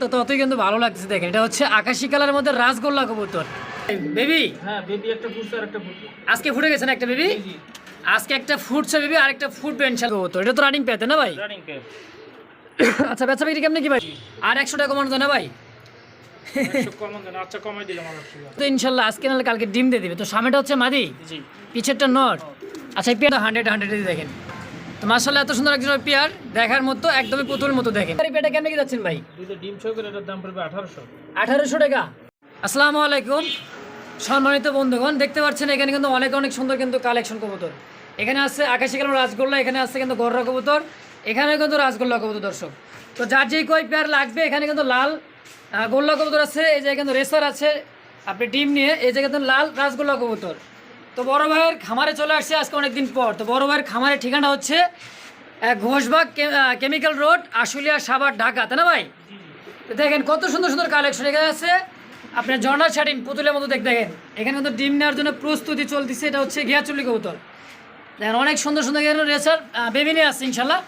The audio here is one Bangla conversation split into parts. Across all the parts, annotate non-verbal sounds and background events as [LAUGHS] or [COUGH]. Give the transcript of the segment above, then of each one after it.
তো ততই কিন্তু ভালো লাগছে দেখেন। এটা হচ্ছে আকাশি কালারের মধ্যে রাসগোল্লা কবুতর। বেবি? হ্যাঁ বেবি একটা ফুটছে আর একটা ফুটছে। আজকে ফুটে গেছে না একটা বেবি? আজকে একটা ফুটছে বেবি আর একটা ফুটবে ইনশাল্লাহ কবুতর। এটা তো রানিং পেতে না ভাই? রানিং আচ্ছা বেচা বিক্রি কেমনি কি ভাই? আর একশো টাকা কমানো যায় না ভাই? আচ্ছা তো ইনশাল্লাহ আজকে নাহলে কালকে ডিম দিয়ে দিবে। তো সামনেটা হচ্ছে মাদি? পিছেরটা নট আচ্ছা এই হান্ড্রেড হান্ড্রেড দেখেন। তো এত সুন্দর একজন পেয়ার দেখার মতো একদমই পুতুল মতো দেখেন। এই পেয়ারটা কেমনি কি যাচ্ছেন ভাই? দুইটা ডিম এটার দাম পড়বে টাকা। আসসালামু আলাইকুম। সম্মানিত বন্ধুগণ দেখতে পাচ্ছেন এখানে কিন্তু অনেক অনেক সুন্দর কিন্তু কালেকশন কবুতর। এখানে আছে আকাশি কালার রাজগোল্লা এখানে আছে কিন্তু গররা কবুতর এখানে কিন্তু রাজগোল্লা কবুতর দর্শক। তো যার যেই কয় পেয়ার লাগবে এখানে কিন্তু লাল গোল্লা কবুতর আছে এই জায়গায় কিন্তু রেসার আছে। আপনি ডিম নিয়ে এই জায়গায় কিন্তু লাল রাজগোল্লা কবুতর। তো বড় ভাইয়ের খামারে চলে আসছে আজকে অনেকদিন পর। তো বড় ভাইয়ের খামারের ঠিকানা হচ্ছে ঘোষবাগ কেমিক্যাল রোড, আশুলিয়া, সাভার, ঢাকা। তাই না ভাই? তো দেখেন কত সুন্দর সুন্দর কালেকশন এখানে আছে। আপনার ঝর্ণা শাটিন পুতুলের মতো দেখ দেখেন। এখানে কিন্তু ডিম নেওয়ার জন্য প্রস্তুতি চলতেছে, এটা হচ্ছে ঘিয়াচুলি কবুতর। দেখেন অনেক সুন্দর সুন্দর এখানে রেসার বেবি নিয়ে আসছে ইনশাল্লাহ।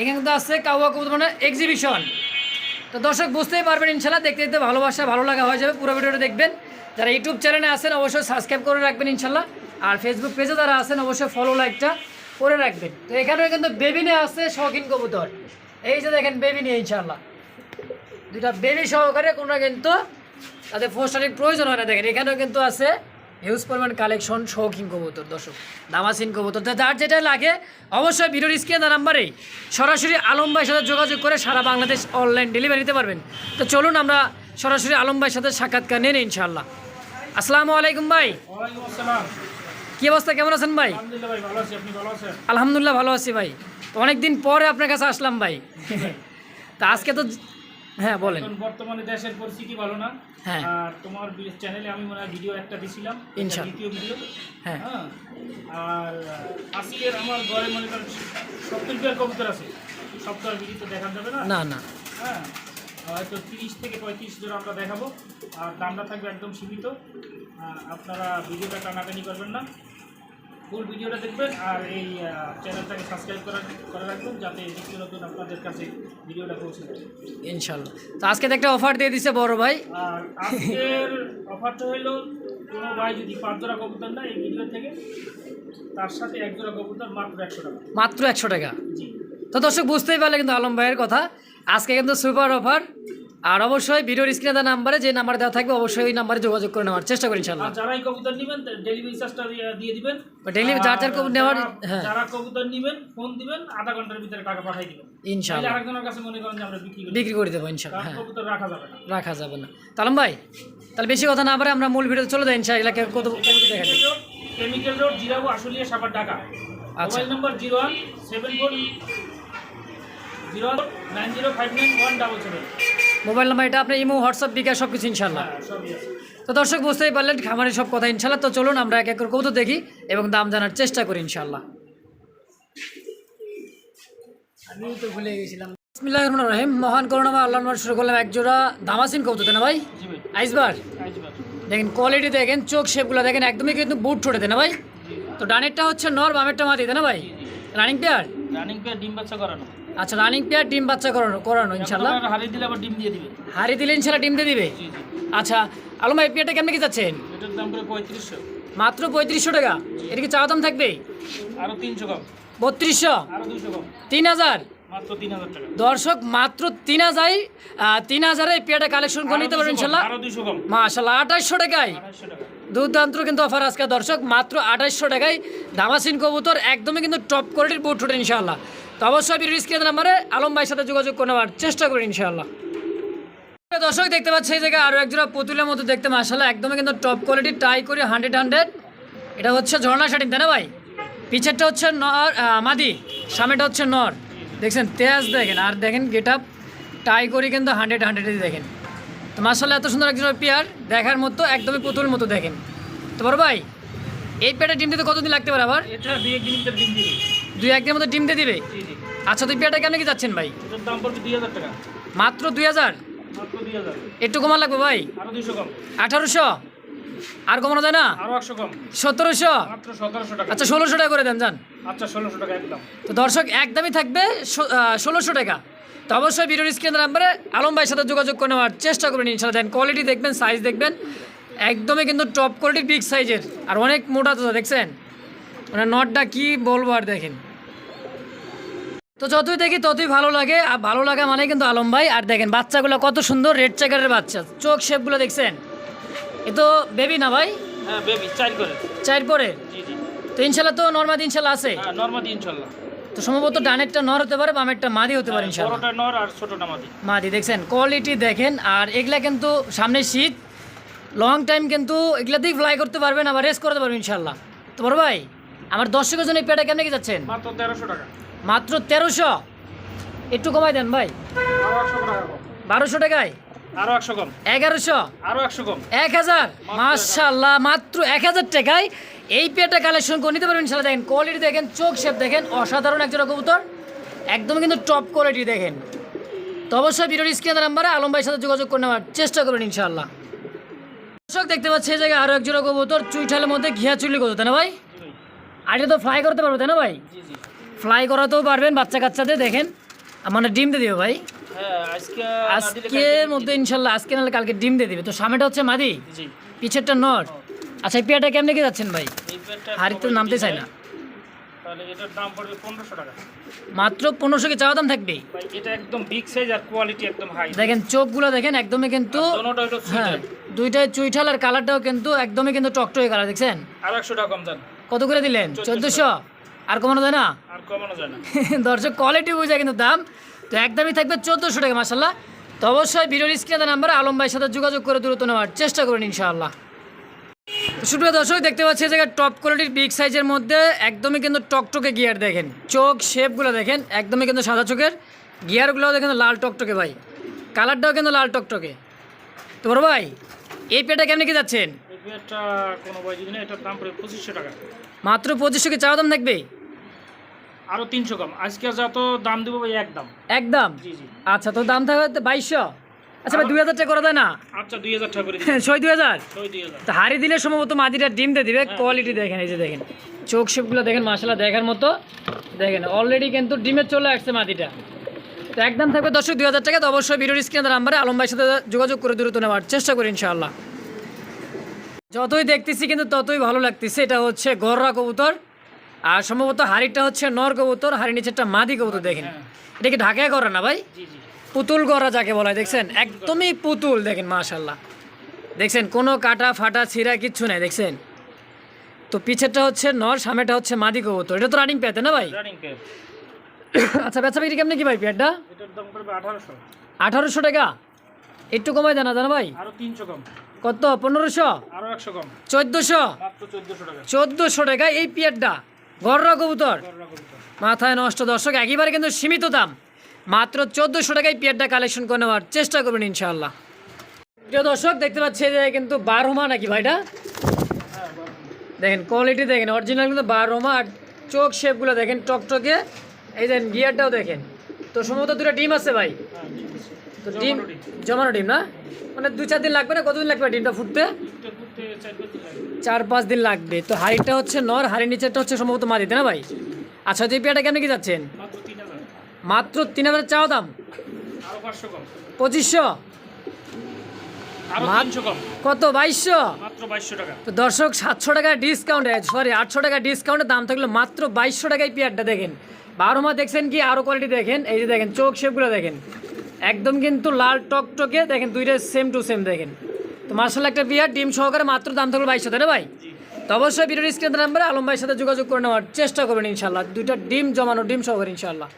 এখানে কিন্তু আছে কাউয়া কবুতর মানে এক্সিবিশন তো দর্শক, বুঝতেই পারবেন ইনশাল্লাহ, দেখতে দেখতে ভালোবাসা, ভালো লাগা হয়ে যাবে। পুরো ভিডিওটা দেখবেন। যারা ইউটিউব চ্যানেলে আসেন অবশ্যই সাবস্ক্রাইব করে রাখবেন ইনশাল্লাহ। আর ফেসবুক পেজে যারা আছেন, অবশ্যই ফলো লাইকটা করে রাখবেন। তো এখানেও কিন্তু বেবি নিয়ে আসছে শৌখিন কবুতর। এই যে দেখেন বেবি নিয়ে ইনশাল্লাহ দুটা বেবি সহকারে কোনো কিন্তু তাদের পোস্টারিং প্রয়োজন হয় না। দেখেন, এখানেও কিন্তু আছে হিউজ পরিমাণ কালেকশন শৌখিন কবুতর, দর্শক। দামাসিন কবুতর। তো যার যেটা লাগে, অবশ্যই ভিডিওর স্ক্রিনে নাম্বারে সরাসরি আলম ভাইয়ের সাথে যোগাযোগ করে সারা বাংলাদেশ অনলাইন ডেলিভারি নিতে পারবেন। তো চলুন আমরা সরাসরি আলম ভাইয়ের সাথে সাক্ষাৎকার নিয়ে নিই, ইনশাআল্লাহ। আসসালামু আলাইকুম ভাই। ওয়ালাইকুম আসসালাম। কী অবস্থা? কেমন আছেন ভাই? আলহামদুলিল্লাহ ভাই ভালো আছি। আপনি ভালো আছেন? আলহামদুলিল্লাহ ভালো আছি ভাই। তো অনেকদিন পরে আপনার কাছে আসলাম ভাই। তা আজকে তো হ্যাঁ বলেন। বর্তমানে দেশের পরিস্থিতি ভালো না। হ্যাঁ। আর তোমার চ্যানেলে আমি মনে হয় ভিডিও একটা দিছিলাম। এটা ইনশাল্লাহ। দ্বিতীয় ভিডিও হ্যাঁ। হ্যাঁ? আর আজকের আমার ঘরে মনে করেন সত্তর পেয়ার কবুতর আছে। আর ভিডিওতে দেখা যাবে না? না না। হ্যাঁ? হয়তো তিরিশ থেকে পঁয়ত্রিশ জোড়া আমরা দেখাবো। আর দামটা থাকবে একদম সীমিত। আপনারা ভিডিওটা টানাটানি করবেন না। ফুল ভিডিওটা দেখবেন আর এই চ্যানেলটাকে সাবস্ক্রাইব করা করে রাখবেন যাতে নিত্য নতুন আপনাদের কাছে ভিডিওটা পৌঁছে যায়। ইনশাল্লাহ তো আজকে তো একটা অফার দিয়ে দিছে বড় ভাই। আর আজকের অফারটা হলো কোনো ভাই যদি পাঁচ জোড়া কবুতর না এই ভিডিও থেকে তার সাথে এক জোড়া কবুতর মাত্র একশো টাকা। মাত্র একশো টাকা? জি। তো দর্শক বুঝতেই পারলে কিন্তু আলম ভাইয়ের কথা। আজকে কিন্তু সুপার অফার আর অবশ্যই ভিডিওর স্ক্রিনে দেওয়া নাম্বারে যে নাম্বার দেওয়া থাকবে অবশ্যই ওই নাম্বারে যোগাযোগ করে নেওয়ার চেষ্টা করি ইনশাল্লাহ আর যারাই কবুতর নেবেন ডেলিভারি চার্জটা দিয়ে দিবেন। ডেলিভারি যার যার আর কবুতর নেওয়ার যারা- হ্যাঁ। যারা কবুতর নেবেন ফোন দিবেন আধা ঘণ্টার ভিতরে টাকা পাঠিয়ে দিবেন। তাহলে ইনশাল্লাহ আরেকজনের কাছে মনে করেন যে আমরা বিক্রি করি বিক্রি করে দেবো ইনশাল্লাহ কারণ হ্যাঁ। কবুতর রাখা যাবে না। রাখা যাবে না। তালম ভাই তাহলে বেশি কথা না পারে আমরা মূল ভিডিও চলে যাই ইনশাল্লাহ কত কবুতর দেখা যায় কেমিক্যাল রোড জিরাবো আশুলিয়া সাপার ঢাকা। আচ্ছা। Mobile number zero one seven four zero nine zero five nine one double seven. Mobile number এটা আপনার ইমো হোয়াটসঅ্যাপ বিকাশ সব কিছু ইনশাল্লাহ হ্যাঁ তো দর্শক বুঝতেই পারলেন খামারের সব কথা ইনশাল্লাহ তো চলুন আমরা এক এক করে কবুতর দেখি এবং দাম জানার চেষ্টা করি ইনশাল্লাহ আমি তো ভুলে গেছিলাম। বিসমিল্লাহির রহমানির রহিম। মহান করুণা বা আল্লাহর নামে শুরু করলাম এক জোড়া দামাসিন কবুতর তাই না ভাই? আইসবার? আইসবার। দেখেন কোয়ালিটি দেখেন চোখ শেপগুলো দেখেন একদমই কিন্তু বুট ছোটে দেয় না ভাই? তো ডানেরটা হচ্ছে নর বামেরটা মাটি তাই না ভাই? রানিং পেয়ার রানিং পেয়ার ডিম বাচ্চা করানো। আচ্ছা রানিং পেয়ার ডিম বাচ্চা করানো করানো ইনশাল্লাহ হারিয়ে দিলে আবার ডিম দিয়ে দিবে। হারি দিলে ইনশাল্লাহ ডিম দিয়ে দিবে? আচ্ছা আলম ভাই পেয়ারটা কেমন কি যাচ্ছেন? এটার দাম পড়ে পঁয়ত্রিশশো। মাত্র পঁয়ত্রিশশো টাকা। এটা কি চাওয়া দাম থাকবে? আরও তিনশো কম। বত্রিশশো? তিন হাজার? দর্শক মাত্র তিন হাজার তিন হাজারে এই পেয়ারটা কালেকশন করে নিতে পারবেন ইনশাল্লাহ মাশাল্লাহ আঠাশশো টাকায়। দুর্দান্ত কিন্তু অফার আজকে দর্শক মাত্র আঠাশশো টাকায়। দামাসিন কবুতর একদমই কিন্তু টপ কোয়ালিটির বুট ওঠে ইনশাল্লাহ তো অবশ্যই ভিডিও স্ক্রিনের নাম্বারে আলম ভাইয়ের সাথে যোগাযোগ করে নেওয়ার চেষ্টা করি ইনশাল্লাহ দর্শক, দেখতে পাচ্ছি এই জায়গায় আরও একজোড়া পুতুলের মতো দেখতে মাসাল্লাহ একদমই কিন্তু টপ কোয়ালিটি ট্রাই করি হান্ড্রেড হান্ড্রেড এটা হচ্ছে ঝর্ণা শাটিন তাই না ভাই? পিছেরটা হচ্ছে নর মাদি, সামনেটা হচ্ছে নর। দেখছেন, তেজ দেখেন, আর দেখেন গেট আপ টাই করি কিন্তু হান্ড্রেড হান্ড্রেডই দেখেন। তো মাসাল্লাহ এত সুন্দর একজন পেয়ার দেখার মতো, একদমই পুতুল মতো দেখেন। তো বড় ভাই, এই পেয়ারটা ডিম দিতে কতদিন লাগতে পারে আবার? দুই একদিনের মতো ডিম দিয়ে দিবে? আচ্ছা তুই পেয়ারটা কেন কি যাচ্ছেন ভাই? দাম পড়বে দুই হাজার টাকা। মাত্র দুই হাজার? একটু কমা লাগবে ভাই? আঠারোশো? আর কমানো যায় না? সতেরোশো? আচ্ছা ষোলোশো টাকা করে দেন যান। আচ্ছা তো দর্শক একদমই থাকবে ষোলোশো টাকা। তো অবশ্যই ভিডিওর স্ক্রিন নাম্বারে আলম ভাইয়ের সাথে যোগাযোগ করে নেওয়ার চেষ্টা করবেন ইনশাল্লাহ দেন কোয়ালিটি দেখবেন সাইজ দেখবেন। একদমই কিন্তু টপ কোয়ালিটির বিগ সাইজের আর অনেক মোটা তো দেখছেন? মানে নটটা কি বলব আর দেখেন। তো যতই দেখি ততই ভালো লাগে আর ভালো লাগা মানে কিন্তু আলম ভাই। আর দেখেন বাচ্চাগুলো কত সুন্দর রেড চেকারের বাচ্চা। চোখ শেপগুলো দেখছেন? এ তো বেবি না ভাই? হ্যাঁ বেবি চার করে। চার পরে জি জি। তো ইনশাল্লাহ তো নর্মাদি ইনশাল্লাহ আছে? হ্যাঁ নর্মাদি ইনশাল্লাহ। তো সম্ভবত ডানেরটা নর হতে পারে বামেরটা মাদি হতে পারে ইনশাল্লাহ। বড়টা নর আর ছোটটা মাদি। মাদি দেখছেন? কোয়ালিটি দেখেন আর এগুলা কিন্তু সামনে শীত লং টাইম কিন্তু এগুলাতেই ফ্লাই করতে পারবেন আবার রেস করতে পারবেন ইনশাল্লাহ। তো বড় ভাই আমার দর্শকের জন্য এই পেটা কেমনে কি যাচ্ছেন? মাত্র তেরোশো টাকা। মাত্র তেরোশো। একটু কমাই দেন ভাই। বারোশো টাকায়? আরও একশো কম। এগারোশো? আরও একশো কম। এক হাজার? মাত্র এক হাজার। টাকায় এই কালেকশন করে নিতে পারবেন ইনশাল্লাহ দেখেন কোয়ালিটি দেখেন চোখ শেপ দেখেন অসাধারণ একজোড়া কবুতর। একদম কিন্তু টপ কোয়ালিটি দেখেন। তো অবশ্যই ভিডিওর স্ক্রিনের নাম্বারে আলম ভাইয়ের সাথে যোগাযোগ করে নেওয়ার চেষ্টা করবেন ইনশাল্লাহ দর্শক দেখতে পাচ্ছি এই জায়গায় আরও একজোড়া কবুতর চুইঠালের মধ্যে ঘিয়া চুলি কবুতর তাই না ভাই? আর এটা তো ফ্লাই করতে পারব তাই না ভাই? ফ্লাই করাতেও পারবেন বাচ্চা কাচ্চাদের দেখেন। মানে ডিম দিয়ে দিবে ভাই। হ্যাঁ আজকে আজকের মধ্যে ইনশাল্লাহ আজকে নাহলে কালকে ডিম দিয়ে দিবে। তো সামনেটা হচ্ছে মাদি? পিছেরটা নট আচ্ছা এই পেয়াটা কেমনে কি যাচ্ছেন ভাই? এই পেটটা হাড়ি তো নামতে চাই না। মাত্র পনেরোশো কি চাওয়া দাম থাকবে? এটা একদম বিগ সাইজ আর কোয়ালিটি একদম হাই দেখেন চোখগুলো দেখেন একদমই কিন্তু হ্যাঁ দুইটাই চুইঠাল আর কালারটাও কিন্তু একদমই কিন্তু টকটকে কালার দেখছেন? আর একশো টাকা কম কত করে দিলেন? চোদ্দোশো? আর কমানো যায় না? আর কমানো যায় না। [LAUGHS] দর্শক কোয়ালিটি বুঝে কিন্তু দাম। তো একদমই থাকবে চোদ্দোশো টাকা মাসাল্লাহ তো অবশ্যই ভিডিওর স্ক্রিনে নাম্বার আলম ভাইয়ের সাথে যোগাযোগ করে দ্রুত নেওয়ার চেষ্টা করুন ইনশাআল্লাহ। সুপ্রিয় দর্শক দেখতে পাচ্ছি যে টপ কোয়ালিটির বিগ সাইজের মধ্যে একদমই কিন্তু টকটকে গিয়ার দেখেন। চোখ শেপগুলো দেখেন একদমই কিন্তু সাদা চোখের। গিয়ারগুলোও দেখেন লাল টকটকে ভাই। কালারটাও কিন্তু লাল টকটকে। তো বড় ভাই এই পেটা কেমনি কি যাচ্ছেন? মাত্র পঁচিশশো কি চাওয়া দাম থাকবে? আরও তিনশো কম। আজকে যত দাম দেবো ভাই একদম। একদম? আচ্ছা তো দাম থাকবে বাইশশো? আচ্ছা ভাই দুই হাজার টাকা করা না? আচ্ছা দুই হাজার টাকা করে [LAUGHS] ছয় দুই হাজার? তো হাড়ি দিলে সম্ভবত মাদিটা ডিম দিয়ে দিবে কোয়ালিটি দেখেন এই যে দেখেন। চোখ শেপগুলো দেখেন মাসালা দেখার মতো। দেখেন অলরেডি কিন্তু ডিমে চলে আসছে মাদিটা। তো একদম থাকবে দর্শক দুই হাজার টাকা। তো অবশ্যই ভিডিওর স্ক্রিনের নাম্বারে আলম ভাইয়ের সাথে যোগাযোগ করে দ্রুত নেওয়ার চেষ্টা করি ইনশাআল্লাহ। যতই দেখতেছি কিন্তু ততই ভালো লাগতেছে। এটা হচ্ছে গররা কবুতর। আর সম্ভবত হাড়িটা হচ্ছে নর কবুতর হাড়ি নিচেরটা মাদি কবুতর দেখেন। এটা কি ঢাকায় করা না ভাই? পুতুল গড়া যাকে বলা হয় দেখছেন? একদমই পুতুল দেখেন মাশাল্লাহ দেখছেন কোনো কাটা ফাটা ছিঁড়া কিচ্ছু নাই দেখছেন? তো পিছেরটা হচ্ছে নর সামনেটা হচ্ছে মাদি কবুতর। এটা তো রানিং পেতে না ভাই? [COUGHS] আচ্ছা বেচা বিক্রি কেমনি কি ভাই পেয়ারটা আঠারোশো। টাকা? একটু কমাই জানা জানা ভাই। কত? পনেরোশো? চোদ্দশো? চোদ্দোশো টাকা। এই পিয়ারটা গররা কবুতর। মাথায় নষ্ট দর্শক, একেবারে কিন্তু সীমিত দাম। মাত্র চোদ্দোশো টাকায় পিয়ারটা কালেকশন করে নেওয়ার চেষ্টা করবেন ইনশাআল্লাহ। প্রিয় দর্শক, দেখতে পাচ্ছি যে কিন্তু বারোমা নাকি ভাইটা? দেখেন কোয়ালিটি দেখেন অরিজিনাল কিন্তু বারোমা আর চোখ শেপগুলো দেখেন, টকটকে। এই দেখেন গিয়ারটাও দেখেন। তো সম্ভবত দুটো ডিম আছে ভাই। তো ডিম, জমানো ডিম। না? মানে দু চার দিন লাগবে না? কতদিন লাগবে ডিমটা ফুটতে? চার পাঁচ দিন লাগবে। তো হাড়িটা হচ্ছে নর, হাড়ির নিচেরটা হচ্ছে সম্ভবত মাদিতে না ভাই? আচ্ছা তো এই পেয়ারটা কেমন কি যাচ্ছেন? মাত্র তিন হাজার চাওয়া দাম? পঁচিশশো? কত, বাইশশো? তো দর্শক, সাতশো টাকা ডিসকাউন্ট সরি আটশো টাকা ডিসকাউন্টের দাম থাকল মাত্র বাইশশো টাকায় পেয়ারটা, দেখেন। বারো মা দেখছেন কি আরও কোয়ালিটি দেখেন, এই যে দেখেন, চোখ শেপগুলো দেখেন। একদম কিন্তু লাল টকটকে, দেখেন দুইটা সেম টু সেম দেখেন। তো মার্শাল একটা বিয়ার ডিম সহকারে মাত্র দাম থাকবে বাইশশো তাই না ভাই? তো অবশ্যই ভিডিওর স্ক্রিন নাম্বারে আলম ভাইয়ের সাথে যোগাযোগ করে নেওয়ার চেষ্টা করবেন ইনশাল্লাহ দুইটা ডিম জমানো ডিম সহকারে ইনশাল্লাহ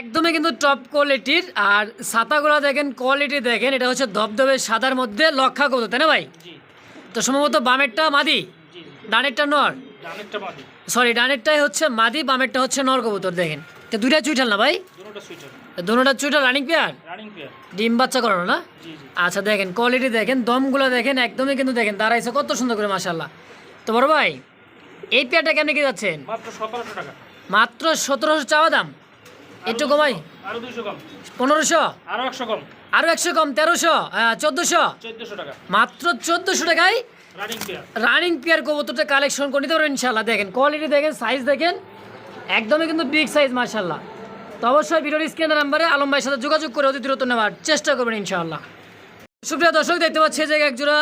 একদমই কিন্তু টপ কোয়ালিটির আর ছাতাগুলো দেখেন কোয়ালিটি দেখেন এটা হচ্ছে ধবধবে সাদার মধ্যে লক্ষা কবুতর তাই না ভাই? তো সম্ভবত বামেরটা মাদি? ডানেরটা নর? সরি ডানেরটাই হচ্ছে মাদি বামেরটা হচ্ছে নর কবুতর দেখেন। তো দুইটা চুইঠাল না ভাই? দুটোটা চুইঠাল রানিং পেয়ার রানিং পেয়ার ডিম বাচ্চা করানো না? আচ্ছা দেখেন কোয়ালিটি দেখেন দমগুলো দেখেন একদমই কিন্তু দেখেন দাঁড়াইছে কত সুন্দর করে মাসাল্লাহ তো বড় ভাই এই পেয়ারটা কেমনি কি যাচ্ছেন? মাত্র সতেরোশো টাকা। মাত্র সতেরোশো চাওয়া দাম? একটু কমাই। আরও দুইশো কম। পনেরোশো? আরও একশো কম। আরও একশো কম তেরোশো? চোদ্দোশো? চোদ্দশো টাকা। মাত্র চোদ্দোশো টাকায় রানিং পেয়ার রানিং পেয়ার কবুতরটা কালেকশন করে নিতে পারবেন ইনশাল্লাহ দেখেন কোয়ালিটি দেখেন সাইজ দেখেন একদমই কিন্তু বিগ সাইজ মার্শাল্লাহ তো অবশ্যই ভিডিওর স্ক্রিনের নাম্বারে আলম ভাইয়ের সাথে যোগাযোগ করে অতি দ্রুত নেওয়ার চেষ্টা করবেন ইনশাআল্লাহ। সুপ্রিয় দর্শক দেখতে পাচ্ছি যে এক জোড়া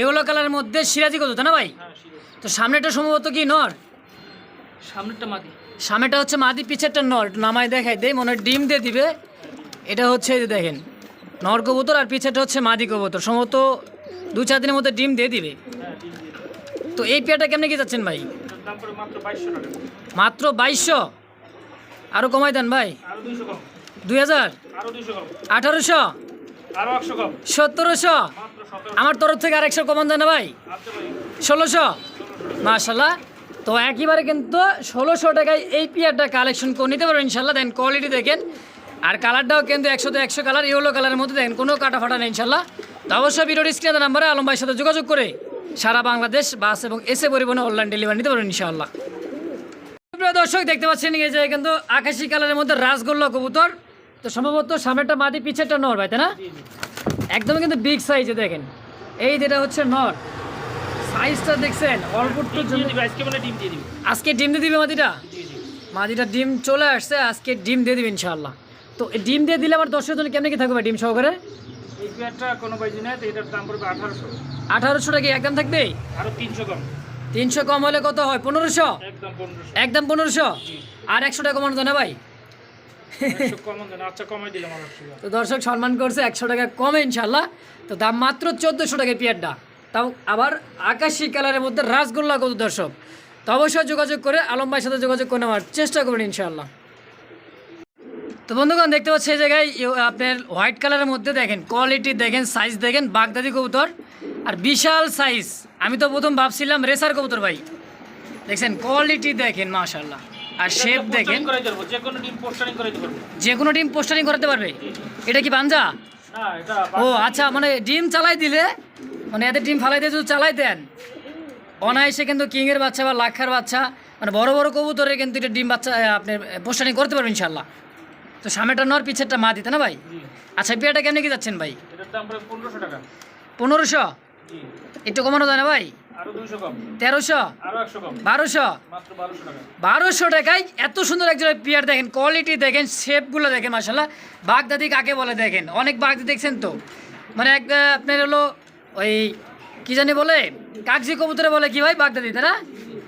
এগুলো কালারের মধ্যে সিরাজি কত না ভাই? হ্যাঁ তো সামনেটা সম্ভবত কি নর? সামনেরটা মাদি। সামনেটা হচ্ছে মাদি পিছেরটা নর। নামায় দেখাই দেয় মনে হয় ডিম দিয়ে দিবে। এটা হচ্ছে যে দেখেন নর কবুতর আর পিছেরটা হচ্ছে মাদি কবুতর। সম্ভবত দু চার দিনের মধ্যে ডিম দিয়ে দিবে। হ্যাঁ। তো এই পেয়ারটা কেমনে কি যাচ্ছেন ভাই? মাত্র বাইশশো? আরও কমাই দেন ভাই। আরও দুই হাজার? আরও আঠারোশো? আরও একশো সতেরোশো? আমার তরফ থেকে আরেকশো কমান দেন না ভাই। আচ্ছা ষোলোশো? মাশাল্লাহ তো একইবারে কিন্তু ষোলোশো টাকায় এই পেয়ারটা কালেকশন করে নিতে পারবেন ইনশাল্লাহ দেন কোয়ালিটি দেখেন। আর কালারটাও কিন্তু একশো তো একশো কালার ইয়েলো কালারের মধ্যে দেখেন কোনো কাটা ফাটা নেই ইনশাল্লাহ তো অবশ্যই ভিডিওর স্ক্রিনের নাম্বারে আলম ভাইয়ের সাথে যোগাযোগ করে সারা বাংলাদেশ বাস এবং এসে পরিবহনে অনলাইন ডেলিভারি নিতে পারবেন ইনশাআল্লাহ। প্রিয় দর্শক দেখতে পাচ্ছেন এই যে কিন্তু আকাশি কালারের মধ্যে রাসগোল্লা কবুতর। তো সম্ভবত সামনেরটা মাদি পিছেরটা নর ভাই তাই না? একদমই কিন্তু বিগ সাইজে দেখেন। এই যেটা হচ্ছে নর। সাইজটা দেখছেন অল্প আজকে মানে ডিম দিয়ে দিবে। আজকে ডিম দিয়ে দিবে মাদিটা? মাদিটা ডিম চলে আসছে আজকে ডিম দিয়ে দিবে ইনশাআল্লাহ। তো এই ডিম দিয়ে দিলে আমার দর্শকের জন্য কেমন কি থাকবে ডিম সহকারে? এই পেয়ারটা কোনো বাইজি নেই এটার দাম পড়বে আঠারোশো। আঠারোশো টাকা একদম থাকবে আরও তিনশো কম। তিনশো কম হলে কত হয়? পনেরোশো? একদম পনেরোশো। আর একশো টাকা কমানো যায় না ভাই? আচ্ছা তো দর্শক সম্মান করছে একশো টাকা কমে ইনশাল্লাহ তো দাম মাত্র চোদ্দোশো টাকা পিয়ারটা। তাও আবার আকাশি কালারের মধ্যে রাসগোল্লা কত দর্শক? তো অবশ্যই যোগাযোগ করে আলম ভাইয়ের সাথে যোগাযোগ করে নেওয়ার চেষ্টা করবেন ইনশাল্লাহ তো বন্ধুগণ দেখতে পাচ্ছি এই জায়গায় আপনার হোয়াইট কালারের মধ্যে দেখেন কোয়ালিটি দেখেন সাইজ দেখেন বাগদাদি কবুতর। আর বিশাল সাইজ। আমি তো প্রথম ভাবছিলাম রেসার কবুতর ভাই। দেখছেন কোয়ালিটি দেখেন মাশাল্লাহ আর শেপ দেখেন। যে কোনো ডিম পোস্টারিং করতে পারবে? এটা কি পাঞ্জা ও আচ্ছা মানে ডিম চালাই দিলে মানে এদের ডিম ফালাই দিয়ে যদি চালাই দেন অনায়াসে কিন্তু কিংয়ের বাচ্চা বা লাক্ষার বাচ্চা মানে বড় বড় কবুতরে কিন্তু এটা ডিম বাচ্চা আপনি পোস্টারিং করতে পারবেন ইনশাল্লাহ তো সামনেটা নর পিছেরটা মা দিতে না ভাই? আচ্ছা পেয়ারটা কেমনি কি যাচ্ছেন ভাই? পনেরোশো টাকা। পনেরোশো? জি একটু কমানো যায় না ভাই? তেরোশো? বারোশো? বারোশো টাকায় এত সুন্দর একজন পেয়ার দেখেন কোয়ালিটি দেখেন শেপগুলো দেখেন মাসাল্লাহ বাগদাদি কাকে বলে দেখেন? অনেক বাগদি দেখছেন তো? মানে এক আপনার হলো ওই কি জানি বলে? কাগজি কবুতরে বলে কি ভাই বাগদাদি তাই না?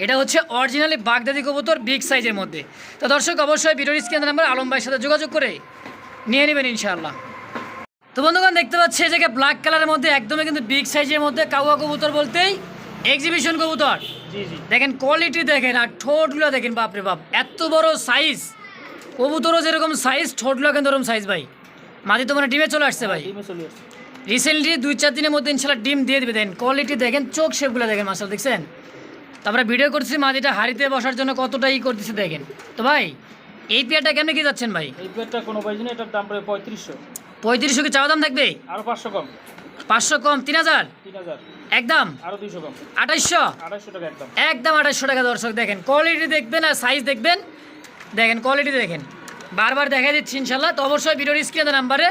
এটা হচ্ছে অরিজিনালি বাগদাদি কবুতর বিগ সাইজের মধ্যে। তো দর্শক অবশ্যই ভিডিওর স্ক্রিন নাম্বার আলম ভাইয়ের সাথে যোগাযোগ করে নিয়ে নেবেন ইনশাআল্লাহ। তো বন্ধুগণ দেখতে পাচ্ছি এই জায়গায় ব্ল্যাক কালারের মধ্যে একদমই কিন্তু বিগ সাইজের মধ্যে কাউয়া কবুতর বলতেই এক্সিবিশন কবুতর। দেখেন কোয়ালিটি দেখেন আর ঠোঁটগুলো দেখেন বাপরে বাপ এত বড় সাইজ কবুতরও যেরকম সাইজ ঠোঁটগুলো কিন্তু ওরকম সাইজ ভাই। মাঝে তো মানে ডিমে চলে আসছে ভাই। রিসেন্টলি দুই চার দিনের মধ্যে ইনশাল্লাহ ডিম দিয়ে দিবে। দেন কোয়ালিটি দেখেন চোখ শেপগুলো দেখেন মাসাল দেখছেন? তারপরে ভিডিও করছি মাঝিটা হাড়িতে বসার জন্য কতটা ই করতেছে দেখেন। তো ভাই এই পেয়ারটা কেমনে কি যাচ্ছেন ভাই? এই পেয়ারটা কোনো নেই এটার দাম পড়বে পঁয়ত্রিশশো। পঁয়ত্রিশশো কি চাওয়া দাম থাকবে? আরও পাঁচশো কম। পাঁচশো কম তিন হাজার? একদম? আরও দুইশো কম। আঠাইশশো? টাকা একদম। একদম আঠাশশো টাকা দর্শক দেখেন। কোয়ালিটি দেখবেন আর সাইজ দেখবেন। দেখেন কোয়ালিটি দেখেন। বারবার দেখা দিচ্ছি ইনশাল্লাহ। তো অবশ্যই ভিডিওর স্ক্রিনের নাম্বারে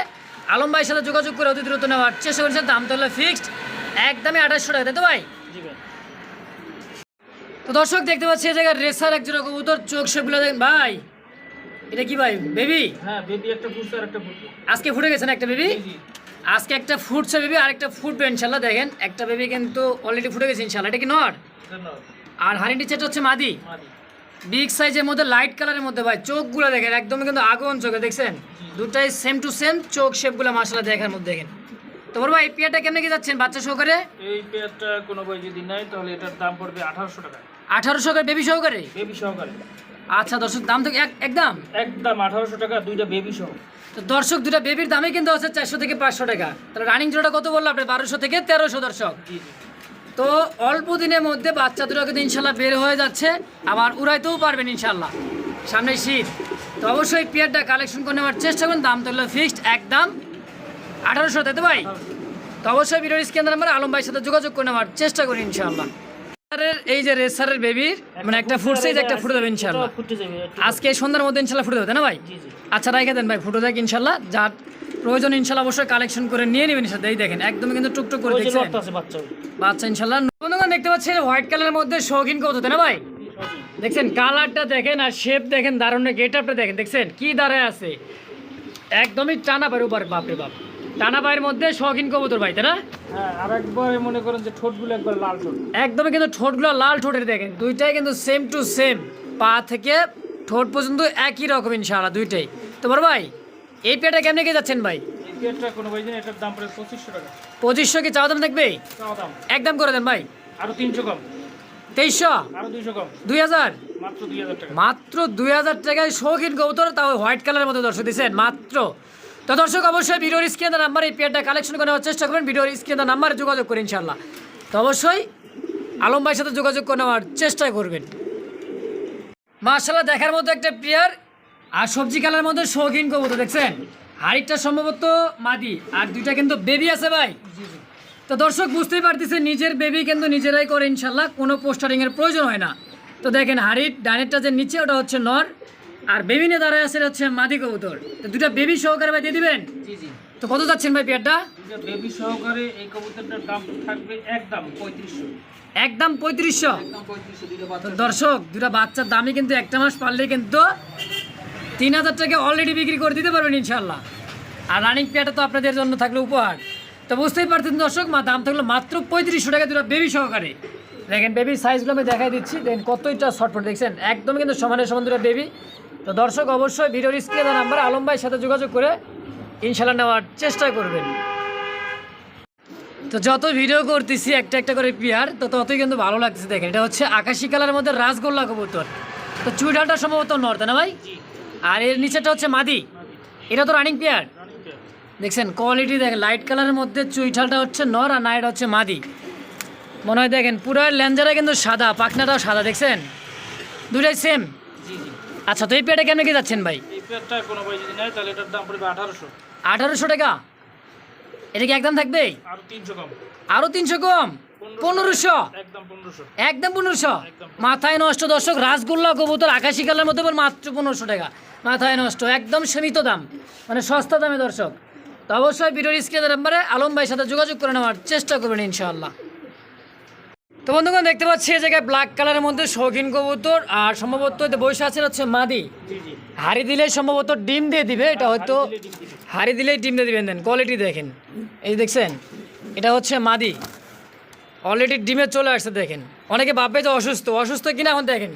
আলম ভাইয়ের সাথে যোগাযোগ করে অতি দ্রুত নেওয়ার চেষ্টা করছেন। দাম তো হলো ফিক্সড একদমই আঠাশশো টাকা তাই তো ভাই? তো দর্শক দেখতে পাচ্ছি এই জায়গায় রেসার একজন কবুতর। চোখ সেগুলো দেখেন। ভাই এটা কি ভাই বেবি? হ্যাঁ বেবি একটা ফুটছে আর একটা আজকে ফুটে গেছে না একটা বেবি? আজকে একটা ফুটছে বেবি আর একটা ফুটবে ইনশাল্লাহ দেখেন। একটা বেবি কিন্তু অলরেডি ফুটে গেছে ইনশাল্লাহ এটা কি নট আর হানি টিচারটা হচ্ছে মাদি। মাদি। বিগ সাইজের মধ্যে লাইট কালারের মধ্যে ভাই চোখগুলো দেখেন একদমই কিন্তু আগুন চোখে দেখছেন? দুটাই সেম টু সেম চোখ শেপগুলো মাসালা দেখার মধ্যে দেখেন। তো ভাই এই পেয়ারটা কেমনে কি যাচ্ছেন বাচ্চা সহকারে? এই পেয়ারটা কোনো বই যদি নাই তাহলে এটার দাম পড়বে আঠারোশো টাকা। আঠারোশো করে বেবি সহকারে? বেবি সহকারে। আচ্ছা দর্শক দাম তো এক একদম? একদম আঠারোশো টাকা দুইটা বেবি সহ তো দর্শক দুটা বেবির দামই কিন্তু আছে চারশো থেকে পাঁচশো টাকা। তাহলে রানিং জোড়া কত বলল আপনি বারোশো থেকে তেরোশো দর্শক। তো অল্প দিনের মধ্যে বাচ্চা দুটো কিন্তু ইনশাল্লাহ বের হয়ে যাচ্ছে আবার উড়াইতেও পারবেন ইনশাল্লাহ। সামনে শীত। তো অবশ্যই পেয়ারটা কালেকশন করে নেওয়ার চেষ্টা করুন দাম তো হলো ফিক্সড একদম। আঠারোশো তাই তো ভাই? তো অবশ্যই ভিডিওর স্ক্যান নাম্বার আলম ভাইয়ের সাথে যোগাযোগ করে নেওয়ার চেষ্টা করি ইনশাল্লাহ। এই যে রেসারের বেবির মানে একটা ফুটছে যে একটা ফুটে দেবে ইনশাল্লাহ। আজকে সন্ধ্যার মধ্যে ইনশাল্লাহ ফুটে দেবে না ভাই? আচ্ছা রাখে দেন ভাই ফুটো দেখ ইনশাল্লাহ যার প্রয়োজন ইনশাল্লাহ অবশ্যই কালেকশন করে নিয়ে নেবেন সাথে। এই দেখেন একদমই কিন্তু টুকটুক করে দেখছেন। বাচ্চা ইনশাল্লাহ বন্ধুগণ দেখতে পাচ্ছি হোয়াইট কালারের মধ্যে শৌখিন কত না ভাই? দেখছেন কালারটা দেখেন আর শেপ দেখেন দারুণ গেট আপটা দেখেন দেখছেন কি দাঁড়ায় আছে। একদমই টানা পায়ের উপর বাপরে বাপ। টানা পায়ের মধ্যে শখিন কবুতর ভাই তাই না? হ্যাঁ আর একবার মনে করেন যে ঠোঁটগুলো একবার লাল ঠোঁট। একদমই কিন্তু ঠোঁটগুলো লাল ঠোঁটের দেখেন দুইটাই কিন্তু সেম টু সেম পা থেকে ঠোঁট পর্যন্ত একই রকম ইনশাআল্লাহ দুইটাই। তো বড় ভাই এই পেটা কেমনে কে যাচ্ছেন ভাই? পেয়ারটা কোনো ভাই এটার দাম পড়ে পঁচিশশো টাকা। পঁচিশশো কি চাওয়া দাম দেখবে? একদম করে দেন ভাই। আরও তিনশো কম। তেইশশো? দুই হাজার? মাত্র দুই হাজার টাকায় শৌখিন কবুতর তাও হোয়াইট কালারের মধ্যে দর্শক দিচ্ছেন মাত্র তো দর্শক, অবশ্যই ভিডিওর স্ক্রিনে নাম্বার এই পেয়ারটা কালেকশন করে নেওয়ার চেষ্টা করবেন। ভিডিওর স্ক্রিনে নাম্বারে যোগাযোগ করে ইনশাল্লাহ তো অবশ্যই আলম ভাইয়ের সাথে যোগাযোগ করে নেওয়ার চেষ্টা করবেন। মার্শাল্লাহ দেখার মতো একটা প্লেয়ার আর সবজি কালার মধ্যে শৌখিন কবুতর, দেখছেন? হাড়িটা সম্ভবত মাদি, আর দুইটা কিন্তু বেবি আছে ভাই। তো দর্শক, বুঝতেই পারতেছে নিজের বেবি কিন্তু নিজেরাই করে ইনশাল্লাহ কোনো পোস্টারিংয়ের প্রয়োজন হয় না। তো দেখেন, হাড়ির ডানেরটা যে নিচে, ওটা হচ্ছে নর। আর বেবি নিয়ে দাঁড়ায় আছে হচ্ছে মাদি কবুতর। তো দুটা বেবি সহকারে ভাই দিয়ে দিবেন? জি জি। তো কত যাচ্ছেন ভাই পেয়ারটা বেবি সহকারে এই কবুতরটার দাম থাকবে একদম পঁয়ত্রিশশো। একদম পঁয়ত্রিশশো? দর্শক দুটা বাচ্চার দামই কিন্তু একটা মাস পারলে কিন্তু তিন হাজার টাকা অলরেডি বিক্রি করে দিতে পারবেন ইনশাল্লাহ আর রানিং পেয়ারটা তো আপনাদের জন্য থাকল উপহার। তো বুঝতেই পারতেন দর্শক মা দাম থাকল মাত্র পঁয়ত্রিশশো টাকা দুটা বেবি সহকারে। দেখেন বেবির সাইজগুলো আমি দেখাই দিচ্ছি দেখেন কতটা শর্টফট দেখছেন? একদম কিন্তু সমানের সমান দুটা বেবি তো দর্শক, অবশ্যই ভিডিওর স্ক্রিনে নাম্বার আলম ভাইয়ের সাথে যোগাযোগ করে ইনশাল্লাহ নেওয়ার চেষ্টা করবেন। তো যত ভিডিও করতেছি, একটা একটা করে পিয়ার, তো ততই কিন্তু ভালো লাগতেছে দেখেন। এটা হচ্ছে আকাশি কালারের মধ্যে রাসগোল্লা কবুতর। তো চুইডালটা সম্ভবত নর্থ না ভাই? আর এর নিচেটা হচ্ছে মাদি। এটা তো রানিং পেয়ার দেখছেন কোয়ালিটি দেখেন লাইট কালারের মধ্যে চুইঠালটা হচ্ছে নর আর নাইট হচ্ছে মাদি। মনে হয় দেখেন, পুরো ল্যাঞ্জারা কিন্তু সাদা, পাখনাটাও সাদা, দেখছেন? দুটাই সেম আচ্ছা তো এই পেয়ারটা কেমন কি যাচ্ছেন ভাই? এই পেয়ারটা কোনো ভাই যদি নেয় তাহলে এটার দাম পড়বে আঠারোশো। আঠারোশো টাকা? এটা কি একদম থাকবে? আরও তিনশো কম। তিনশো কম? পনেরোশো। একদম পনেরোশো। মাথায় নষ্ট দর্শক রাসগোল্লা কবুতর আকাশি কালার মধ্যে মাত্র পনেরোশো টাকা। মাথায় নষ্ট একদম সীমিত দাম। মানে সস্তা দামে দর্শক। তো অবশ্যই ভিডিওর স্ক্রিনের নাম্বারে আলম ভাইয়ের সাথে যোগাযোগ করে নেওয়ার চেষ্টা করবেন ইনশাআল্লাহ। তো বন্ধুগণ দেখতে পাচ্ছি এই জায়গায় ব্ল্যাক কালারের মধ্যে শৌখিন কবুতর আর সম্ভবত বসে আছেন হচ্ছে মাদি। হাড়ি দিলে সম্ভবত ডিম দিয়ে দিবে এটা হয়তো দিলে ডিম হাড়ি দিলেই ডিম দিয়ে দিবেন দেন কোয়ালিটি দেখেন। এই দেখছেন এটা হচ্ছে মাদি। অলরেডি ডিমে চলে আসছে দেখেন। অনেকে ভাববে যে অসুস্থ অসুস্থ কিনা এখন দেখেন।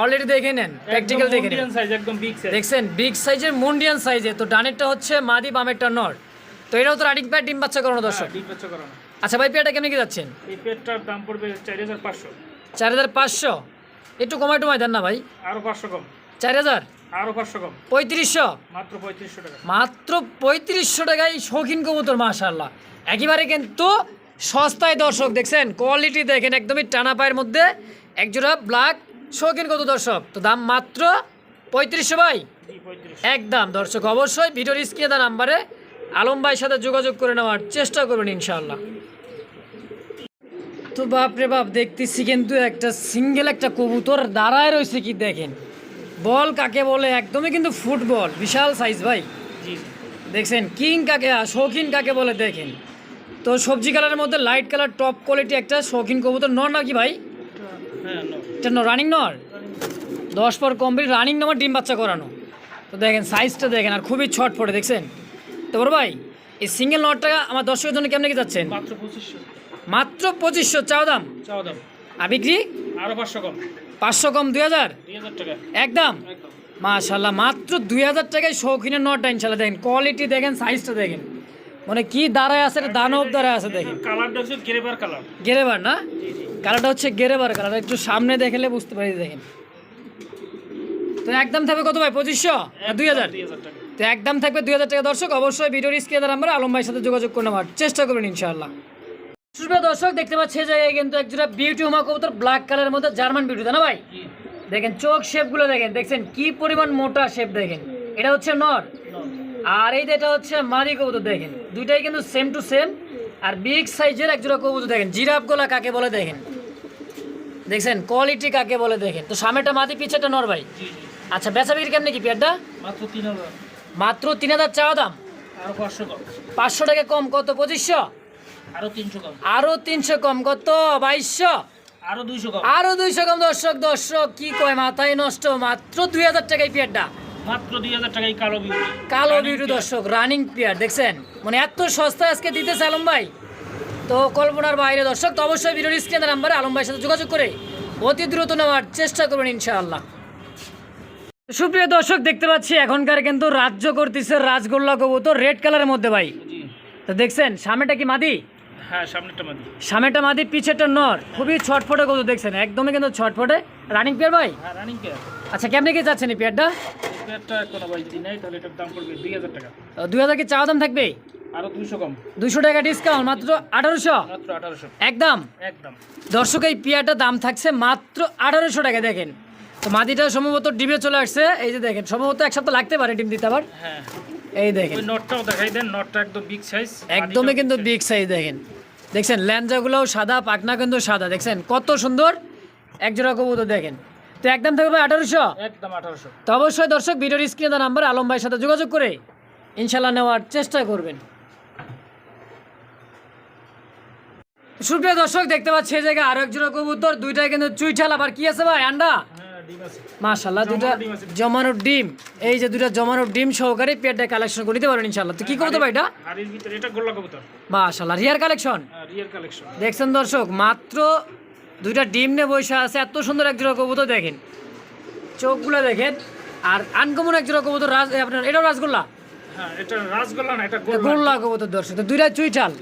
অলরেডি দেখে নেন প্র্যাকটিক্যাল দেখে নেন। দেখছেন বিগ সাইজের মুন্ডিয়ান সাইজে তো ডানেরটা হচ্ছে মাদি বামেরটা নর। তো এটাও তো রানিং প্যাড ডিম বাচ্চা করানো দর্শক। ডিম বাচ্চা করানো। আচ্ছা ভাই পেয়ারটা কেমন কি যাচ্ছেন? এই দাম পড়বে চার হাজার পাঁচশো। চার হাজার পাঁচশো? একটু কমাই টমাই দেন না ভাই। আরও পাঁচশো কম। চার হাজার? আরও পাঁচশো কম। পঁয়ত্রিশশো? মাত্র পঁয়ত্রিশশো টাকা। মাত্র পঁয়ত্রিশশো টাকায় শৌখিন কবুতর মাশাল্লাহ একেবারে কিন্তু সস্তায় দর্শক দেখছেন? কোয়ালিটি দেখেন একদমই টানা পায়ের মধ্যে একজোড়া ব্ল্যাক শৌখিন কত দর্শক। তো দাম মাত্র পঁয়ত্রিশশো ভাই? একদম দর্শক। অবশ্যই ভিডিওর স্ক্রিনে দেওয়া নাম্বারে আলম ভাইয়ের সাথে যোগাযোগ করে নেওয়ার চেষ্টা করবেন ইনশাআল্লাহ। তো বাপরে বাপ দেখতেছি কিন্তু একটা সিঙ্গেল একটা কবুতর দাঁড়ায় রয়েছে কি দেখেন। বল কাকে বলে? একদমই কিন্তু ফুটবল বিশাল সাইজ ভাই। দেখছেন কিং কাকে শৌখিন কাকে বলে দেখেন। তো সবজি কালারের মধ্যে লাইট কালার টপ কোয়ালিটি একটা শৌখিন কবুতর। নর নাকি ভাই? হ্যাঁ। এটা রানিং নর? দশ পর কমপ্লিট রানিং নামার ডিম বাচ্চা করানো। তো দেখেন সাইজটা দেখেন আর খুবই ছট ফটে দেখছেন? তো বড় ভাই এই সিঙ্গেল নটটা আমার দর্শকের জন্য কেমন কি যাচ্ছেন? মাত্র পঁচিশশো। মাত্র পঁচিশশো চাও দাম? চাও দাম। আর বিক্রি? আরও পাঁচশো কম। পাঁচশো কম দুই হাজার? টাকা। একদম। মাশাল্লাহ মাত্র দুই হাজার টাকায় শৌখিনের নটটা ইনশাল্লাহ দেখেন। কোয়ালিটি দেখেন সাইজটা দেখেন। মানে কি দাঁড়ায় আছে দানব দাঁড়ায় আছে দেখেন। কালারটা হচ্ছে গ্রেভার কালার গেরেবার না? কালারটা হচ্ছে গেরেবার কালার একটু সামনে দেখলে বুঝতে পারি দেখেন। তো একদম থাকবে কত ভাই? পঁচিশশো? দুই হাজার? তো একদম থাকবে দুই হাজার টাকা দর্শক। অবশ্যই ভিডিওর স্ক্রিনে আমরা আলম ভাইয়ের সাথে যোগাযোগ করে নেওয়ার চেষ্টা করবেন ইনশাআল্লাহ। সুপ্রিয় দর্শক দেখতে পাচ্ছি জায়গায় কিন্তু একজোড়া বিউটি হুমা কবুতর ব্ল্যাক কালারের মধ্যে জার্মান বিউটি না ভাই? দেখেন চোখ শেপগুলো দেখেন দেখছেন কি পরিমাণ মোটা শেপ দেখেন। এটা হচ্ছে নর। আর এই যেটা হচ্ছে মাদি কবুতর দেখেন। দুইটাই কিন্তু সেম টু সেম আর বিগ সাইজের একজোড়া কবুতর দেখেন জিরাফ গোলা কাকে বলে দেখেন। দেখছেন কোয়ালিটি কাকে বলে দেখেন। তো সামনেটা মাদি পিছেটা নর ভাই? আচ্ছা বেচা বিক্রি কেমনি কি পেয়ারটা মাত্র তিন হাজার। চাওয়া দাম? পাঁচশো টাকা কম কত পঁচিশশো? আরও তিনশো কম। কত? বাইশশো? আরও দুইশো কম। আরও দুইশো কম দর্শক দর্শক কি কয় মাথায় নষ্ট? মাত্র দুই হাজার টাকায় পেয়ারটা। মাত্র দুই হাজার টাকায় কালো বিউটি কালো বিউটি দর্শক রানিং পেয়ার দেখছেন? মানে এত সস্তা আজকে দিতেছে আলম ভাই। তো কল্পনার বাইরে দর্শক তো অবশ্যই ভিডিওর স্ক্রিনের নাম্বারে আলম ভাইয়ের সাথে যোগাযোগ করে অতি দ্রুত নেওয়ার চেষ্টা করবেন ইনশাআল্লাহ। সুপ্রিয় দর্শক দেখতে পাচ্ছি এখনকার কিন্তু রাজ্য করতেছে রাজগোল্লা কবুতর রেড কালারের মধ্যে ভাই। তো দেখছেন সামনেটা কি মাদি? হ্যাঁ সামনেরটা মাদি সামনেটা মাদি পিছেরটা নর। খুবই ছটফটে কবুতর দেখছেন একদমই কিন্তু ছটফটে। রানিং পেয়ার ভাই? হ্যাঁ রানিং পেয়ার আচ্ছা কেমনি কি যাচ্ছেন এই পেয়ারটা এই পেয়ারটা কোনো বাইজি নাই তাহলে এটার দাম পড়বে দুই হাজার টাকা। দুই হাজার কি চাওয়া দাম থাকবে? আরও দুইশো কম। দুশো টাকা ডিসকাউন্ট মাত্র একদম? একদম। দর্শক এই পেয়ারটার দাম থাকছে মাত্র আঠারোশো টাকা দেখেন। তো মাদিটা সম্ভবত ডিমে চলে আসছে। এই যে দেখেন সম্ভবত এক সপ্তাহ লাগতে পারে ডিম দিতে আবার। হ্যাঁ। এই দেখেন। ওই নটটাও দেখাই দেন নটটা একদম বিগ সাইজ একদমই কিন্তু বিগ সাইজ দেখেন। দেখছেন ল্যাঞ্জাগুলোও সাদা পাকনা কিন্তু সাদা দেখছেন? কত সুন্দর। একজোড়া কবুতর দেখেন। তো একদম থাকবে আঠারোশো? একদম আঠারোশো। তো অবশ্যই দর্শক ভিডিওর স্ক্রিনে নাম্বার আলম ভাইয়ের সাথে যোগাযোগ করে ইনশাল্লাহ নেওয়ার চেষ্টা করবেন। সুপ্রিয় দর্শক দেখতে পাচ্ছি এই জায়গায় আরও একজোড়া কবুতর দুইটাই কিন্তু চুইঠাল। আবার কি আছে ভাই আন্ডা? মাশাল্লাহ দুটা জমানোর ডিম এই যে দুটা জমানোর ডিম সহকারে পেটটা কালেকশন করে দিতে পারেন ইনশাল্লাহ তো কি করতে ভাই এটা? হাড়ির ভিতরে এটা গোল্লা কবুতর। মাশাল্লাহ রিয়ার কালেকশন? রিয়ার কালেকশন। দেখছেন দর্শক মাত্র দুইটা ডিম নিয়ে বসে আছে। এত সুন্দর এক জোড়া কবুতর দেখেন। চোখগুলো দেখেন। আর আনকমন এক জোড়া কবুতর রাজ আপনার এটাও রাজগোল্লা হ্যাঁ রাসগোল্লা গোল্লা। কবুতর দর্শক দুইটা চুইঠাল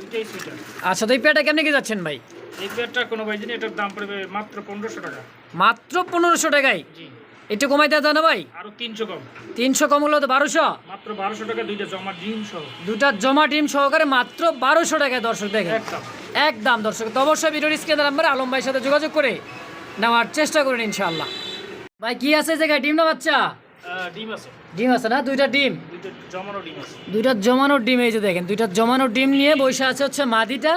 আচ্ছা তো এই পেয়ারটা কেমনি কি যাচ্ছেন ভাই? এই পেয়ারটা কোনো বাইজি নেই এটার দাম পড়বে মাত্র পনেরোশো টাকা। মাত্র পনেরোশো টাকায়? জি। একটু কমাই দেওয়া যায় না ভাই? আরও তিনশো কম। তিনশো কম হলো তো বারোশো? মাত্র বারোশো টাকা দুইটা জমা ডিম সহ। দুটা জমা ডিম সহকারে মাত্র বারোশো টাকায় দর্শক দেখেন। একদম। দর্শক তো অবশ্যই ভিডিওর স্ক্রিনের নাম্বারে আলম ভাইয়ের সাথে যোগাযোগ করে নেওয়ার চেষ্টা করুন ইনশাআল্লাহ। ভাই কি আছে জায়গায়? ডিম না বাচ্চা? ডিম আছে। ডিম আছে না? দুইটা ডিম? দুইটা জমানো ডিম দুইটা জমানোর ডিম এই যে দেখেন দুইটা জমানোর ডিম নিয়ে বসে আছে হচ্ছে মাদিটা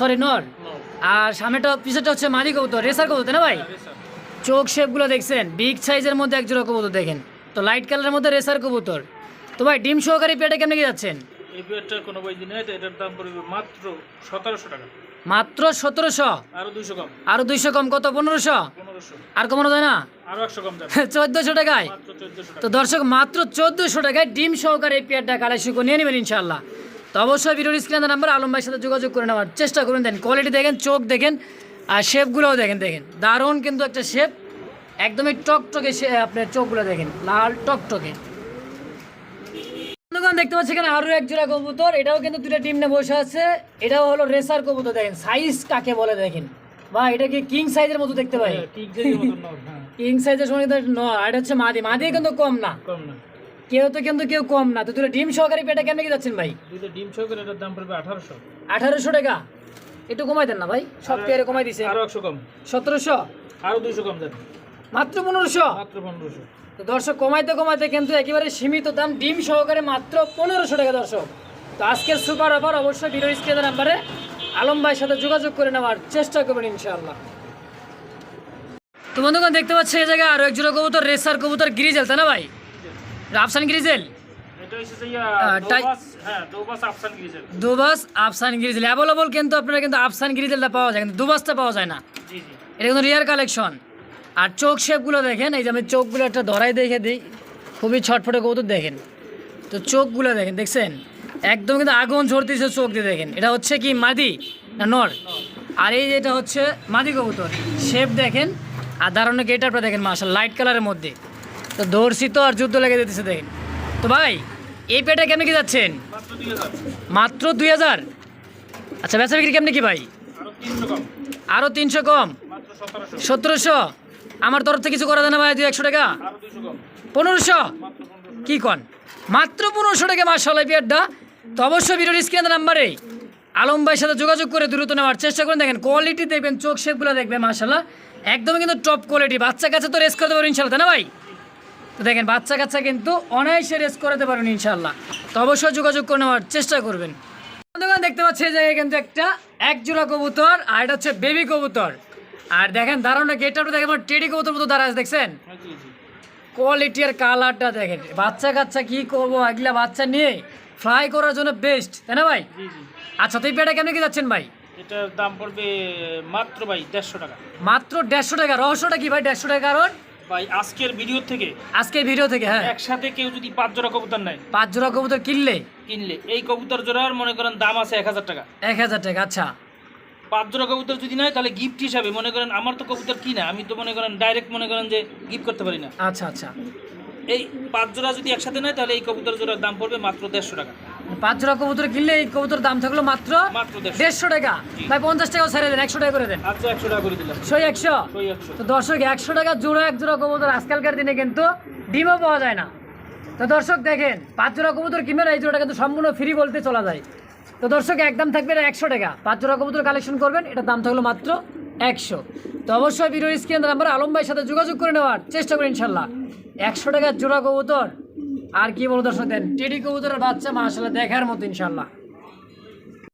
সরি নর। আর সামনেটা পিছনেটা হচ্ছে মাদি কবুতর রেসার কবুতর না ভাই? চোখ শেপগুলো দেখছেন বিগ সাইজের মধ্যে এক জোড়া কবুতর দেখেন। তো লাইট কালারের মধ্যে রেসার কবুতর। তো ভাই ডিম সহকারী পেটে কেমনে কি যাচ্ছেন? এই পেয়ারটা কোনো বাইজি নেই এটার দাম পড়বে মাত্র সতেরোশো টাকা। মাত্র সতেরোশো? আরও দুইশো কম। আরও দুইশো কম কত পনেরোশো? আর কমানো যায় না? [LAUGHS] চোদ্দোশো টাকায়? তো দর্শক মাত্র চোদ্দোশো টাকায় ডিম সহকারে এই পেয়ারটা কালেকশন করে নিয়ে নেবেন ইনশাল্লাহ তো অবশ্যই ভিডিওর স্ক্রিনের নাম্বার আলম ভাইয়ের সাথে যোগাযোগ করে নেওয়ার চেষ্টা করুন। দেন কোয়ালিটি দেখেন চোখ দেখেন আর শেপগুলোও দেখেন দেখেন। দারুণ কিন্তু একটা শেপ একদমই টকটকে আপনার চোখগুলো দেখেন লাল টকটকে। বন্ধুগণ দেখতে পাচ্ছি এখানে আরও এক জোড়া কবুতর এটাও কিন্তু দুটা টিম নিয়ে বসে আছে। এটাও হলো রেসার কবুতর দেখেন সাইজ কাকে বলে দেখেন। বা এটা কি কিং সাইজের মতো দেখতে পাই কিং সাইজের সঙ্গে তো ন আর এটা হচ্ছে মাদি মাদি কিন্তু কম না। কম না। কেউ তো কিন্তু কেউ কম না। তো দুটো ডিম সহকারী পেটে কেমন কি যাচ্ছেন ভাই? দুইটা ডিম সহকারে এটার দাম পড়বে আঠারোশো। আঠারোশো টাকা? একটু কমাই দেন না ভাই। সব পেয়ারে কমাই দিছে। আরও একশো কম। সতেরোশো? আরও দুইশো কম যাবে মাত্র পনেরোশো? মাত্র পনেরোশো। তো দর্শক কমাইতে কমাইতে কিন্তু একেবারে সীমিত দাম ডিম সহকারে মাত্র পনেরোশো টাকা দর্শক। তো আজকের সুপার অফার অবশ্যই ভিডিও স্ক্রিনের নাম্বারে আলম ভাইয়ের সাথে যোগাযোগ করে নেওয়ার চেষ্টা করবেন ইনশাআল্লাহ। তো বন্ধুগণ দেখতে পাচ্ছি এই জায়গায় আরও এক জোড়া কবুতর রেসার কবুতর গ্রিজেল তাই না ভাই? আফসান গ্রিজেল দুবাস আফসান গ্রিজেল অ্যাভেলেবল কিন্তু আপনারা কিন্তু আফসান গ্রিজেলটা পাওয়া যায় কিন্তু দুবাসটা পাওয়া যায় না। এটা কিন্তু রিয়ার কালেকশন আর চোখ শেপগুলো দেখেন এই যে আমি চোখগুলো একটা ধরাই দেখে দিই খুবই ছটফটে কৌতুক দেখেন। তো চোখগুলো দেখেন দেখছেন? একদম কিন্তু আগুন ঝরতেছে চোখ দিয়ে দেখেন। এটা হচ্ছে কি মাদি না নর? আর এই যেটা হচ্ছে মাদি কবুতর। শেপ দেখেন আর দাঁড়ানো গেটারটা দেখেন মার্শাল লাইট কালারের মধ্যে। তো দর্শি তো আর যুদ্ধ লেগে যেতেছে দেখেন। তো ভাই, এই পেটা কেমন কি যাচ্ছেন? মাত্র দুই হাজার? আচ্ছা বেচা বিক্রি কেমনি কি ভাই? আরও তিনশো কম। আরও তিনশো কম সতেরোশো? আমার তরফ থেকে কিছু করা যায় না ভাই, দুই একশো টাকা? পনেরোশো? কি কন? মাত্র পনেরোশো টাকা মার্শাল পিয়ারটা তো অবশ্যই ভিডিওর স্ক্রিনের নাম্বারে আলম ভাইয়ের সাথে যোগাযোগ করে দ্রুত নেওয়ার চেষ্টা করেন। দেখেন কোয়ালিটি দেখবেন, চোখ শেপগুলো দেখবেন মার্শাল্লাহ একদমই কিন্তু টপ কোয়ালিটি বাচ্চা কাছে তো রেস করতে পারবেন ইনশাল্লাহ না ভাই? তো দেখেন বাচ্চা কাচ্চা কিন্তু অনায়াসে রেস করাতে পারবেন ইনশাল্লাহ তো অবশ্যই যোগাযোগ করে নেওয়ার চেষ্টা করবেন। বন্ধুগণ দেখতে পাচ্ছি এই জায়গায় কিন্তু একটা এক জোড়া কবুতর আর এটা হচ্ছে বেবি কবুতর। আর দেখেন দাঁড়ানো গেটটা দেখেন টেডি কবুতর মতো দাঁড়া দেখছেন? কোয়ালিটি আর কালারটা দেখেন। বাচ্চা কাচ্চা কি করব এগুলা বাচ্চা নিয়ে ফ্রাই করার জন্য বেস্ট তাই না ভাই? আচ্ছা তো এই পেটা কেমন কি যাচ্ছেন ভাই? এটার দাম পড়বে মাত্র ভাই দেড়শো টাকা। মাত্র দেড়শো টাকা। রহস্যটা কি ভাই? দেড়শো টাকা কারণ? ভাই আজকের ভিডিও থেকে আজকের ভিডিও থেকে হ্যাঁ। একসাথে কেউ যদি পাঁচ জোড়া কবুতর নেয়? পাঁচ জোড়া কবুতর কিনলে? কিনলে। এই কবুতর জোড়ার মনে করেন দাম আছে এক হাজার টাকা। এক হাজার টাকা আচ্ছা। পাঁচ জোড়া কবুতর যদি নেয় তাহলে গিফট হিসাবে মনে করেন আমার তো কবুতর কিনা আমি তো মনে করেন ডাইরেক্ট মনে করেন যে গিফট করতে পারি না। আচ্ছা আচ্ছা। এই পাঁচ জোড়া যদি একসাথে নেয় তাহলে এই কবুতর জোড়ার দাম পড়বে মাত্র দেড়শো টাকা। পাঁচ জোড়া কবুতর কিনলে এই কবুতর দাম থাকল মাত্র দেড়শো। টাকা। ভাই পঞ্চাশ টাকাও ছেড়ে দেন একশো টাকা করে দেন। আচ্ছা একশো টাকা করে দিলাম। সই একশো। তো দর্শক একশো টাকা জোড়া এক জোড়া কবুতর আজকালকার দিনে কিন্তু ডিমও পাওয়া যায় না। তো দর্শক দেখেন পাঁচ জোড়া কবুতর কিনবেন এই জোড়াটা কিন্তু সম্পূর্ণ ফ্রি বলতে চলা যায়। তো দর্শক একদম থাকবে এটা একশো টাকা। পাঁচ জোড়া কবুতর কালেকশন করবেন এটার দাম থাকল মাত্র একশো। তো অবশ্যই ভিডিওর স্ক্রিন নাম্বার আলম ভাইয়ের সাথে যোগাযোগ করে নেওয়ার চেষ্টা করি ইনশাল্লাহ। একশো টাকার জোড়া কবুতর আর কি বলো দর্শক দেন টেডি কবুতরের বাচ্চা মাসাল্লাহ দেখার মতো ইনশাল্লাহ